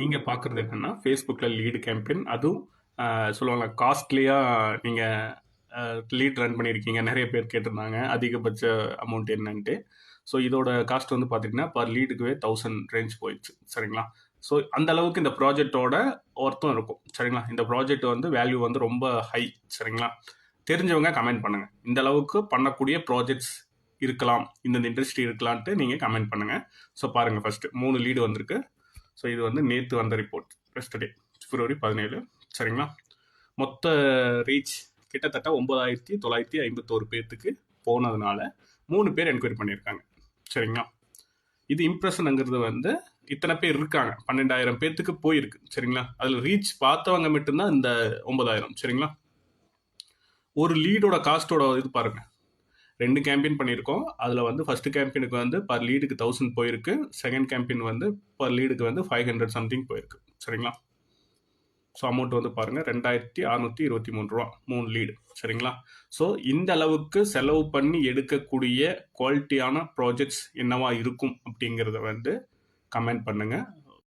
நீங்கள் பார்க்குறது என்னென்னா ஃபேஸ்புக்கில் லீடு கேம்பெயின் அதுவும் சொல்லுவாங்க காஸ்ட்லியாக நீங்கள் லீட் ரன் பண்ணியிருக்கீங்க நிறைய பேர் கேட்டிருந்தாங்க அதிகபட்ச அமௌண்ட் என்னன்ட்டு. ஸோ இதோட காஸ்ட் வந்து பார்த்தீங்கன்னா பர் லீடுக்குவே தௌசண்ட் ரேஞ்ச் போயிடுச்சு. சரிங்களா? ஸோ அந்த அளவுக்கு இந்த ப்ராஜெக்டோட ஒர்த்தும் இருக்கும். சரிங்களா? இந்த ப்ராஜெக்ட் வந்து வேல்யூ வந்து ரொம்ப ஹை சரிங்களா? தெரிஞ்சவங்க கமெண்ட் பண்ணுங்கள் இந்த அளவுக்கு பண்ணக்கூடிய ப்ராஜெக்ட்ஸ் இருக்கலாம். இந்தந்த இண்டஸ்ட்ரி இருக்கலான்ட்டு நீங்கள் கமெண்ட் பண்ணுங்க. ஸோ பாருங்கள் ஃபஸ்ட்டு மூணு லீடு வந்திருக்கு. ஸோ இது வந்து நேற்று வந்த ரிப்போர்ட் டே பிப்ரவரி பதினேழு. சரிங்களா? மொத்த ரீச் கிட்டத்தட்ட ஒன்பதாயிரத்தி தொள்ளாயிரத்தி ஐம்பத்தோரு பேர்த்துக்கு போனதுனால மூணு பேர் என்கொயரி பண்ணியிருக்காங்க. சரிங்களா? இது இம்ப்ரெஷனுங்கிறது வந்து இத்தனை பேர் இருக்காங்க. பன்னெண்டாயிரம் பேர்த்துக்கு போயிருக்கு. சரிங்களா? அதில் ரீச் பார்த்தவங்க மட்டும்தான் இந்த ஒன்பதாயிரம். சரிங்களா? ஒரு லீடோட காஸ்ட்டோட இது பாருங்கள் ரெண்டு கேம்பெயின் பண்ணியிருக்கோம். அதில் வந்து ஃபஸ்ட்டு கேம்பெயினுக்கு வந்து பர் லீடுக்கு தௌசண்ட் போயிருக்கு. செகண்ட் கேம்பெயின் வந்து பர் லீடுக்கு வந்து ஃபைவ் ஹண்ட்ரட் சம்திங் போயிருக்கு. சரிங்களா? ஸோ அமௌண்ட் வந்து பாருங்கள் ரெண்டாயிரத்தி அறநூற்றி இருபத்தி மூணு ரூபா. மூணு லீடு சரிங்களா? ஸோ இந்த அளவுக்கு செலவு பண்ணி எடுக்கக்கூடிய குவாலிட்டியான ப்ராஜெக்ட்ஸ் என்னவா இருக்கும் அப்படிங்கிறத வந்து கமெண்ட் பண்ணுங்கள்